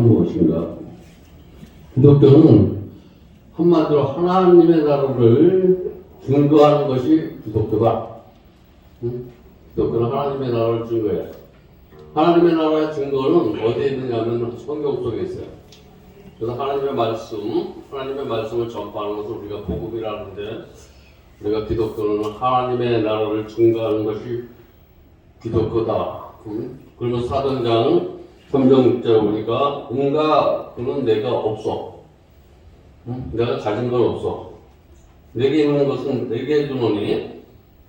기독교란 무엇인가? 기독교는 한마디로 하나님의 나라를 증거하는 것이 기독교다. 응? 기독교는 하나님의 나라를 증거해. 하나님의 나라의 증거는 어디에 있느냐면 성경 속에 있어요. 그래서 하나님의 말씀, 하나님의 말씀을 전파하는 것을 우리가 복음이라는데 우리가 기독교는 하나님의 나라를 증거하는 것이 기독교다. 응? 그러면 사도행장 3장 6절 보니까 뭔가 그는 내가 없어. 응? 내가 가진 건 없어. 내게 있는 것은 내게 주노니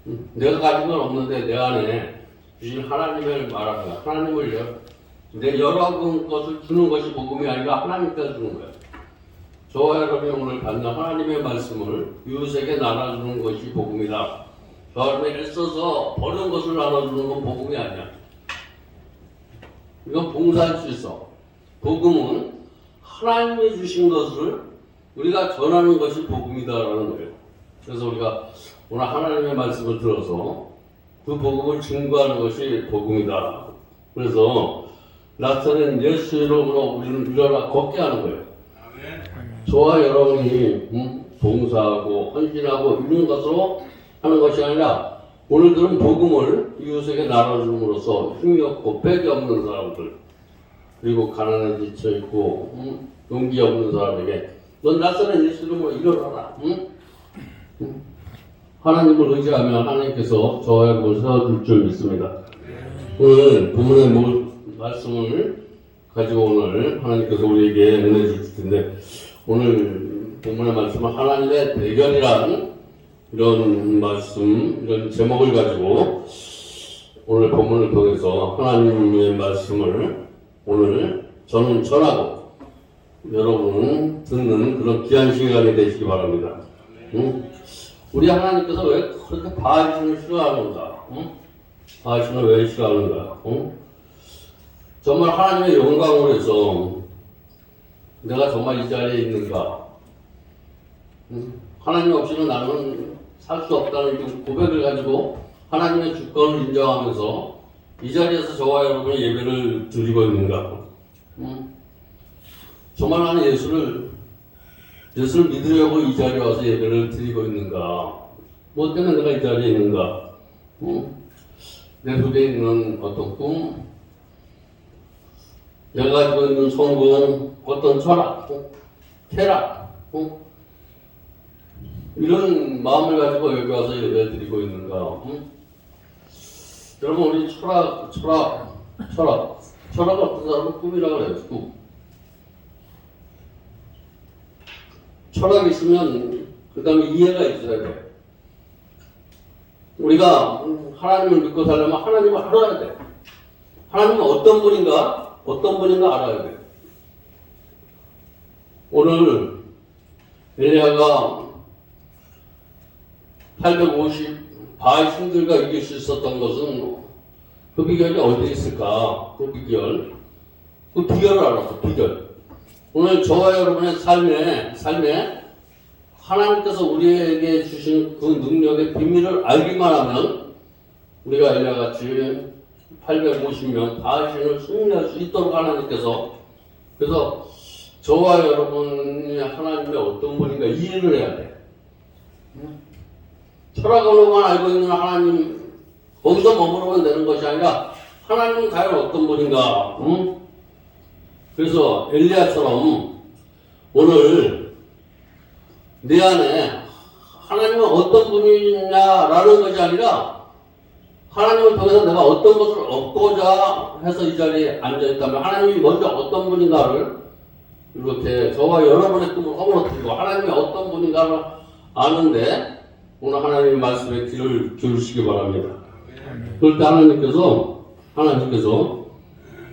응? 내가 가진 건 없는데 내 안에 주신 하나님을 말하는 거야. 하나님을 여, 내 여러 분 것을 주는 것이 복음이 아니라 하나님께서 주는 거야. 저와 여러분이 오늘 받는 하나님의 말씀을 이웃에게 나눠주는 것이 복음이다. 저와 여러분이 애써서 버는 것을 나눠주는 건 복음이 아니야. 이건 봉사할 수 있어. 복음은 하나님이 주신 것을 우리가 전하는 것이 복음이다라는 거예요. 그래서 우리가 오늘 하나님의 말씀을 들어서 그 복음을 증거하는 것이 복음이다. 그래서 나타낸 예수 이름으로 우리는 일어나 걷게 하는 거예요. 저와 여러분이 음, 봉사하고 헌신하고 이런 것으로 하는 것이 아니라 오늘들은 복음을 이웃에게 나눠줌으로써 힘이 없고 빽이 없는 사람들 그리고 가난에 지쳐 있고 음, 용기 없는 사람에게 넌 낯선 예수 이름으로 일어나라. 음? 음. 하나님을 의지하면 하나님께서 저와 여러분을 세워줄 줄 믿습니다. 오늘 모- 말씀을 가지고 오늘 하나님께서 우리에게 은혜 주실 텐데 오늘 본문의 말씀은 하나님의 대결이라는 이런 말씀, 이런 제목을 가지고 오늘 본문을 통해서 하나님의 말씀을 오늘 저는 전하고 여러분은 듣는 그런 귀한 시간이 되시기 바랍니다. 응? 우리 하나님께서 왜 그렇게 바하신을 싫어하는가? 응? 바하신을 왜 싫어하는가? 응? 정말 하나님의 영광을 위해서 내가 정말 이 자리에 있는가? 응? 하나님 없이는 나는 살 수 없다는 이 고백을 가지고 하나님의 주권을 인정하면서 이 자리에서 저와 여러분이 예배를 드리고 있는가? 응? 정말 나는 예수를 예수를 믿으려고 이 자리에 와서 예배를 드리고 있는가? 뭐 때문에 내가 이 자리에 있는가? 응? 내 속에 있는 어떤 꿈, 내가 가지고 있는 성공, 어떤 철학, 응? 쾌락, 응? 이런 마음을 가지고 여기 와서 예배 드리고 있는가? 응? 여러분 우리 철학, 철학, 철학, 철학 어떤 사람은 꿈이라고 그래요. 꿈. 철학이 있으면 그 다음에 이해가 있어야 돼. 우리가 하나님을 믿고 살려면 하나님을 알아야 돼. 하나님은 어떤 분인가? 어떤 분인가 알아야 돼. 오늘 엘리야가 850 바알 신들과 이길 수 있었던 것은 그 비결이 어디 있을까? 그 비결. 그 비결을 알았어, 비결. 오늘 저와 여러분의 삶에, 삶에 하나님께서 우리에게 주신 그 능력의 비밀을 알기만 하면 우리가 이와 같이 850명 바하신을 승리할 수 있도록 하나님께서 그래서 저와 여러분이 하나님의 어떤 분인가 이해를 해야 돼. 철학으로만 알고 있는 하나님 거기서 머무르면 되는 것이 아니라 하나님은 과연 어떤 분인가? 응? 그래서 엘리야처럼 오늘 내 안에 하나님은 어떤 분이냐라는 것이 아니라 하나님을 통해서 내가 어떤 것을 얻고자 해서 이 자리에 앉아 있다면 하나님이 먼저 어떤 분인가를 이렇게 저와 여러분의 꿈을 허물어뜨리고 하나님이 어떤 분인가를 아는데 오늘 하나님의 말씀에 귀를 기울이시기 바랍니다. 그럴 때 하나님께서 하나님께서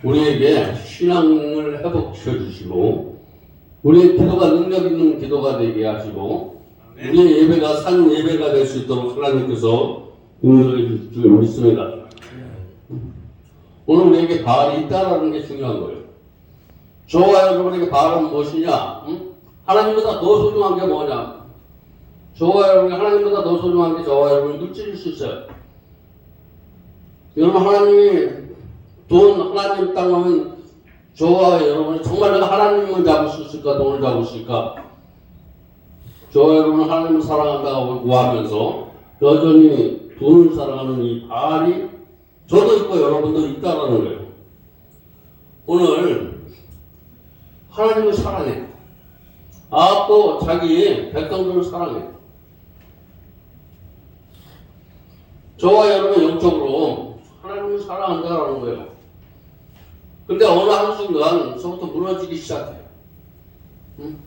우리에게 신앙을 회복시켜 주시고 우리의 기도가 능력 있는 기도가 되게 하시고 우리의 예배가 산 예배가 될 수 있도록 하나님께서 인도해 주실 줄 믿습니다. 오늘 우리에게 바알이 있다라는 게 중요한 거예요. 저와 여러분에게 바알은 무엇이냐? 응? 하나님보다 더 소중한 게 뭐냐? 저와 여러분이 하나님보다 더 소중한 게 저와 여러분을 물질일 수 있어요. 여러분 하나님이 돈 하나님 땅 하면 저와 여러분이 정말 내가 하나님을 잡을 수 있을까, 돈을 잡을 수 있을까? 저와 여러분은 하나님을 사랑한다고 하면서 여전히 돈을 사랑하는 이 발이 저도 있고 여러분도 있다라는 거예요. 오늘 하나님을 사랑해. 아, 또 자기 백성들을 사랑해. 저와 여러분 영적으로 하나님을 사랑한다라는 거예요. 근데 어느 한순간 서부터 무너지기 시작해요. 응?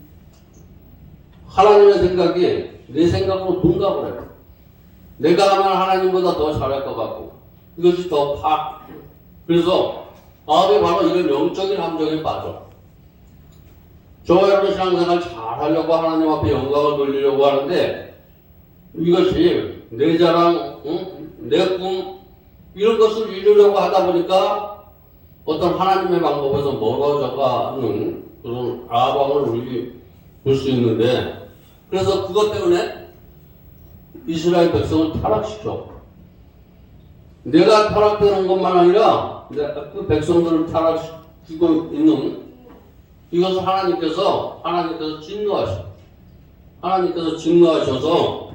하나님의 생각이 내 생각으로 동갑을 해요. 내가 하면 하나님보다 더 잘할 것 같고 이것이 더 파. 그래서 마음이 바로 이런 영적인 함정에 빠져. 저와 여러분 신앙생활 잘 하려고 하나님 앞에 영광을 돌리려고 하는데 이것이 내 자랑, 응? 내 꿈, 이런 것을 이루려고 하다 보니까 어떤 하나님의 방법에서 멀어져가는 그런 아방을 우리 볼 수 있는데 그래서 그것 때문에 이스라엘 백성을 타락시켜. 내가 타락되는 것만 아니라 그 백성들을 타락시키고 있는 이것을 하나님께서 하나님께서 진노하셔. 하나님께서 진노하셔서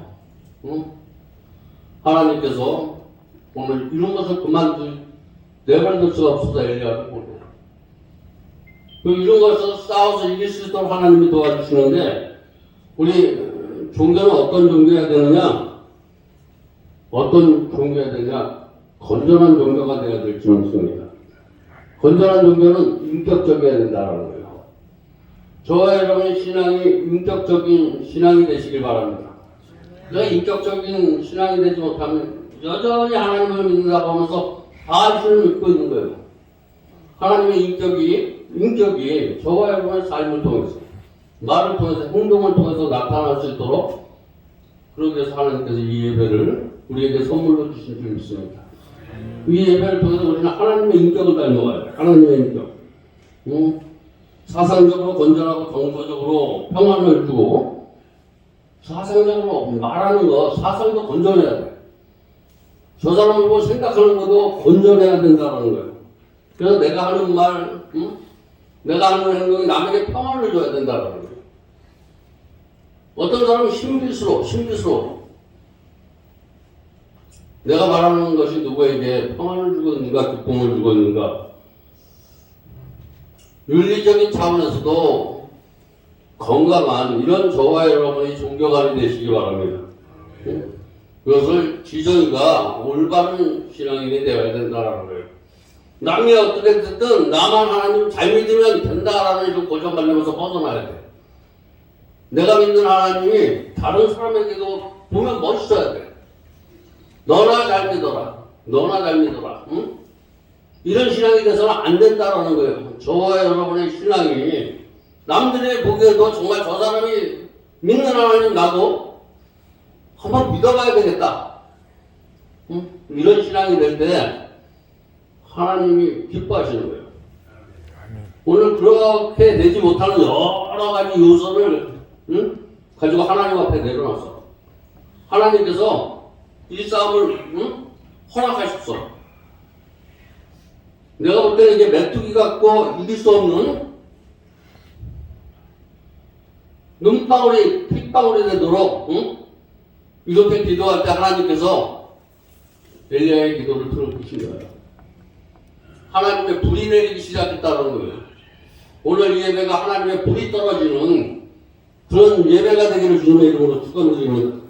응? 하나님께서 오늘 이런 것을 그만둘 내버릴 수가 없어서 엘리야를 보내. 그 이런 것을 싸워서 이길 수 있도록 하나님이 도와주시는데 우리 종교는 어떤 종교해야 되느냐? 어떤 종교해야 되냐? 건전한 종교가 되어야 될지 모르겠습니다. 건전한 종교는 인격적이어야 된다는 거예요. 저와 여러분의 신앙이 인격적인 신앙이 되시길 바랍니다. 그 인격적인 신앙이 되지 못하면 여전히 하나님을 믿는다고 하면서 바알신을 믿고 있는 거예요. 하나님의 인격이 인격이 저와 여러분의 삶을 통해서 말을 통해서 행동을 통해서 나타날 수 있도록 그러기 위해서 하나님께서 이 예배를 우리에게 선물로 주신 줄 믿습니다. 이 예배를 통해서 우리는 하나님의 인격을 닮아가야 돼. 하나님의 인격. 응? 사상적으로 건전하고 정서적으로 평안을 주고 사상적으로 말하는 거 사상도 건전해야 돼. 저 사람을 보고 생각하는 것도 건전해야 된다는 거예요. 그래서 내가 하는 말, 응? 내가 하는 행동이 남에게 평안을 줘야 된다는 거예요. 어떤 사람은 신비스러워, 신비스러워. 내가 말하는 것이 누구에게 평안을 주고 있는가, 기쁨을 주고 있는가. 윤리적인 차원에서도 건강한 이런 저와 여러분이 종교관이 되시기 바랍니다. 그것을 지정이가 올바른 신앙인이 되어야 된다는 거예요. 남이 어떻게 됐든 나만 하나님 잘 믿으면 된다라는 그 고정관념에서 벗어나야 돼. 내가 믿는 하나님이 다른 사람에게도 보면 멋있어야 돼. 너나 잘 믿어라. 너나 잘 믿어라. 응? 이런 신앙이 돼서는 안 된다라는 거예요. 저와 여러분의 신앙이 남들이 보기에도 정말 저 사람이 믿는 하나님 나도 한번 믿어봐야 되겠다. 응? 이런 신앙이 될 때 하나님이 기뻐하시는 거예요. 오늘 그렇게 되지 못하는 여러 가지 요소를 응? 가지고 하나님 앞에 내려놨어. 하나님께서 이 싸움을 응? 허락하십소. 내가 볼 때는 이게 메뚜기 같고 이길 수 없는 눈방울이 핏방울이 되도록 응? 이렇게 기도할 때 하나님께서 엘리야의 기도를 들어보신 거예요. 하나님의 불이 내리기 시작했다는 거예요. 오늘 이 예배가 하나님의 불이 떨어지는 그런 예배가 되기를 주님의 이름으로 축원드립니다.